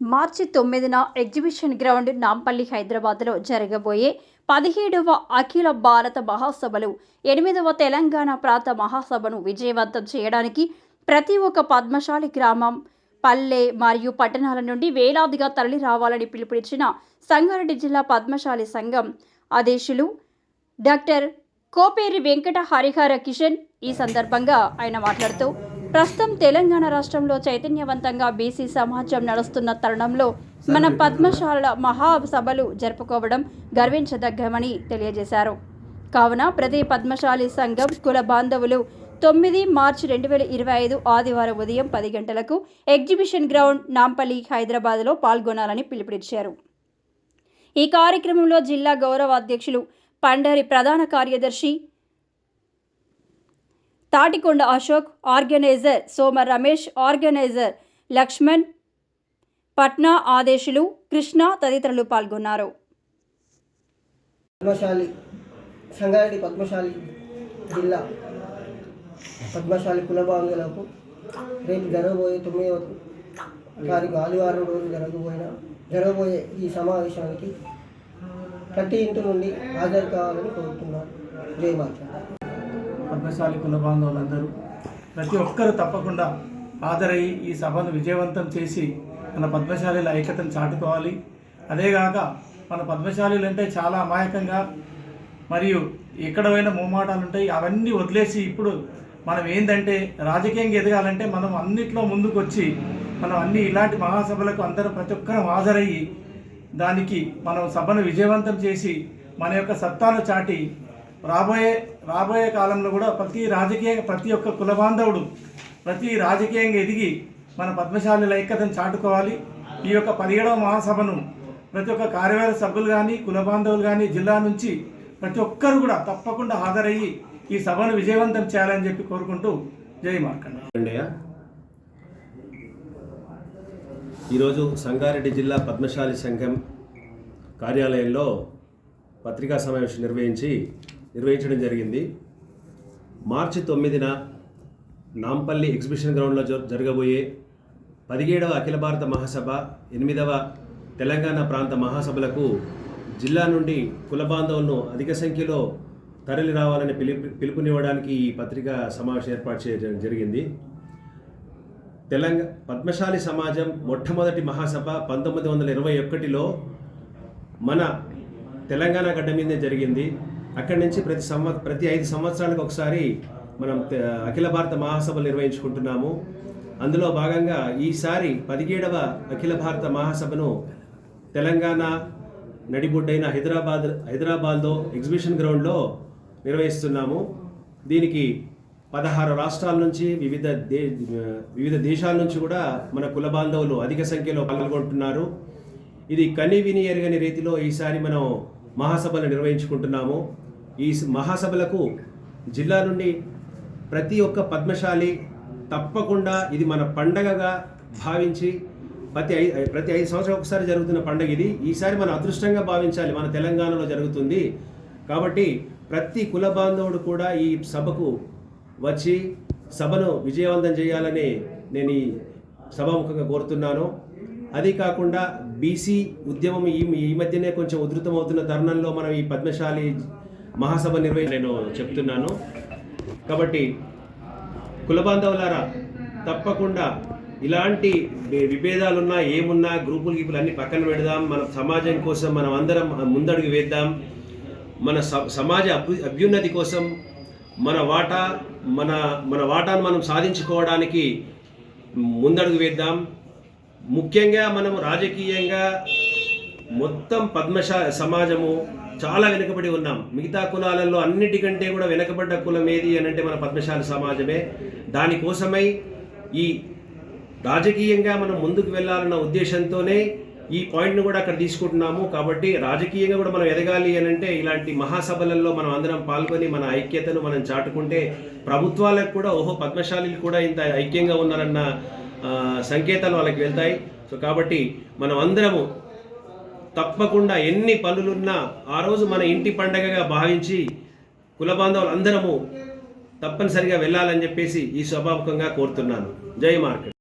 మార్చి తొమ్మిదిన exhibition ground Nampally హైదరాబాద్లో జరగబోయే పదిహేడవ అఖిల భారత మహాసభలు ఎనిమిదవ తెలంగాణ ప్రాంత మహాసభను విజయవంతం చేయడానికి ప్రతి ఒక్క పద్మశాలి గ్రామం పల్లె మరియు పట్టణాల నుండి వేలాదిగా తరలి రావాలని పిలుపునిచ్చిన సంగారెడ్డి జిల్లా పద్మశాలి సంఘం అధ్యక్షులు డాక్టర్ కోపేరి వెంకట హరిహర కిషన్ ఈ సందర్భంగా ఆయన మాట్లాడుతూ ప్రస్తుతం తెలంగాణ రాష్ట్రంలో చైతన్యవంతంగా బీసీ సమాజం నడుస్తున్న తరుణంలో మన పద్మశాల మహాసభలు జరుపుకోవడం గర్వించదగ్గమని తెలియజేశారు. కావున ప్రతి పద్మశాలి సంఘం కుల బాంధవులు తొమ్మిది మార్చి రెండు వేల ఇరవై ఐదు ఆదివారం ఉదయం పది గంటలకు ఎగ్జిబిషన్ గ్రౌండ్ నాంపల్లి హైదరాబాద్లో పాల్గొనాలని పిలుపునిచ్చారు. ఈ కార్యక్రమంలో జిల్లా గౌరవ అధ్యక్షులు పండరి ప్రధాన కార్యదర్శి తాటికొండ అశోక్ ఆర్గనైజర్ సోమ రమేష్ ఆర్గనైజర్ లక్ష్మణ్ పట్నా ఆదేశులు కృష్ణ తదితరులు పాల్గొన్నారు. పద్మశాలి సంగారెడ్డి పద్మశాలి జిల్లా పద్మశాలి కులబాంగులకు రేపు జరగబోయే తొమ్మిదవ తారీఖు ఆదివారం రోజు జరగబోయిన జరగబోయే ఈ సమావేశానికి ప్రతి ఇంటి నుండి హాజరు కావాలని కోరుతున్నాను. జయమాత పద్మశాలి కుల బాంధవులందరూ ప్రతి ఒక్కరూ తప్పకుండా హాజరయ్యి ఈ సభను విజయవంతం చేసి మన పద్మశాలిల ఐక్యతను చాటుకోవాలి. అదేగాక మన పద్మశాలీలు అంటే చాలా అమాయకంగా మరియు ఎక్కడ పోయినా ఉంటాయి. అవన్నీ వదిలేసి ఇప్పుడు మనం ఏంటంటే రాజకీయంగా ఎదగాలంటే మనం అన్నిట్లో ముందుకు వచ్చి మనం అన్ని ఇలాంటి మహాసభలకు అందరూ ప్రతి ఒక్కరం హాజరయ్యి దానికి మనం సభను విజయవంతం చేసి మన యొక్క సత్తాను చాటి రాబోయే రాబోయే కాలంలో కూడా ప్రతి రాజకీయ ప్రతి ఒక్క కుల బాంధవుడు ప్రతి రాజకీయంగా ఎదిగి మన పద్మశాలి ఐక్యతను చాటుకోవాలి. ఈ యొక్క పదిహేడవ మహాసభను ప్రతి ఒక్క కార్యవర్గ సభ్యులు కానీ కుల బాంధవులు కానీ జిల్లా నుంచి ప్రతి ఒక్కరు కూడా తప్పకుండా హాజరయ్యి ఈ సభను విజయవంతం చేయాలని చెప్పి కోరుకుంటూ జై మార్కండయ్య ఈరోజు సంగారెడ్డి జిల్లా పద్మశాలి సంఘం కార్యాలయంలో పత్రికా సమావేశం నిర్వహించి నిర్వహించడం జరిగింది. మార్చి తొమ్మిదిన నాంపల్లి ఎగ్జిబిషన్ గ్రౌండ్లో జ- జరగబోయే పదిహేడవ అఖిల భారత మహాసభ ఎనిమిదవ తెలంగాణ ప్రాంత మహాసభలకు జిల్లా నుండి కుల బాంధవులను అధిక సంఖ్యలో తరలి రావాలని పిలుపు పిలుపునివ్వడానికి ఈ పత్రికా సమావేశం ఏర్పాటు చేయడం జరిగింది. తెలంగాణ పద్మశాలి సమాజం మొట్టమొదటి మహాసభ పంతొమ్మిది వందల ఇరవై ఒకటిలో మన తెలంగాణ గడ్డ మీదే జరిగింది. అక్కడి నుంచి ప్రతి సంవ ప్రతి ఐదు సంవత్సరాలకు ఒకసారి మనం తె- అఖిల భారత మహాసభలు నిర్వహించుకుంటున్నాము. అందులో భాగంగా ఈసారి పదిహేడవ అఖిల భారత మహాసభను తెలంగాణ నడిబుడ్డైన హైదరాబాద్ హైదరాబాద్లో ఎగ్జిబిషన్ గ్రౌండ్లో నిర్వహిస్తున్నాము. దీనికి పదహారు రాష్ట్రాల నుంచి వివిధ దే వివిధ దేశాల నుంచి కూడా మన కుల బాంధవులు అధిక సంఖ్యలో పాల్గొంటున్నారు. ఇది కని విని ఎరగని రీతిలో ఈసారి మనం మహాసభలు నిర్వహించుకుంటున్నాము. ఈ స- మహాసభలకు జిల్లా నుండి ప్రతి ఒక్క పద్మశాలి తప్పకుండా ఇది మన పండగగా భావించి ప్రతి ఐ ప్రతి ఐదు సంవత్సరాలు ఒకసారి జరుగుతున్న పండగ ఇది. ఈసారి మన అదృష్టంగా భావించాలి. మన తెలంగాణలో జరుగుతుంది. కాబట్టి ప్రతి కుల బాంధవుడు కూడా ఈ సభకు వచ్చి సభను విజయవంతం చేయాలని నేను ఈ సభాముఖంగా కోరుతున్నాను. అది కాకుండా బీసీ ఉద్యమం ఈ ఈ మధ్యనే కొంచెం ఉధృతం అవుతున్న తరుణంలో మనం ఈ పద్మశాలి మహాసభ నిర్వహి నేను చెప్తున్నాను. కాబట్టి కుల బాంధవులారా తప్పకుండా ఇలాంటి విభేదాలున్నా ఏమున్నా గ్రూపులు గీపులు అన్ని పక్కన పెడదాం. మన సమాజం కోసం మనం అందరం ముందడుగు వేద్దాం. మన సమాజ అభ్యు అభ్యున్నతి కోసం మన వాటా మన మన వాటాను మనం సాధించుకోవడానికి ముందడుగు వేద్దాం. ముఖ్యంగా మనం రాజకీయంగా మొత్తం పద్మశా సమాజము చాలా వెనుకబడి ఉన్నాం. మిగతా కులాలలో అన్నిటికంటే కూడా వెనుకబడ్డ కులం ఏది అని అంటే మన పద్మశాలి సమాజమే. దానికోసమై ఈ రాజకీయంగా మనం ముందుకు వెళ్ళాలన్న ఉద్దేశంతోనే ఈ పాయింట్ను కూడా అక్కడ తీసుకుంటున్నాము. కాబట్టి రాజకీయంగా కూడా మనం ఎదగాలి అని అంటే ఇలాంటి మహాసభలలో మనం అందరం పాల్గొని మన ఐక్యతను మనం చాటుకుంటే ప్రభుత్వాలకు కూడా ఓహో పద్మశాలీలు కూడా ఇంత ఐక్యంగా ఉన్నారన్న సంకేతాలు వాళ్ళకి వెళ్తాయి. సో కాబట్టి మనం అందరము తప్పకుండా ఎన్ని పనులున్నా ఆ రోజు మన ఇంటి పండగగా భావించి కుల బాంధవులు అందరము తప్పనిసరిగా వెళ్ళాలని చెప్పేసి ఈ సభాముఖంగా కోరుతున్నాను. జై మార్కెట్.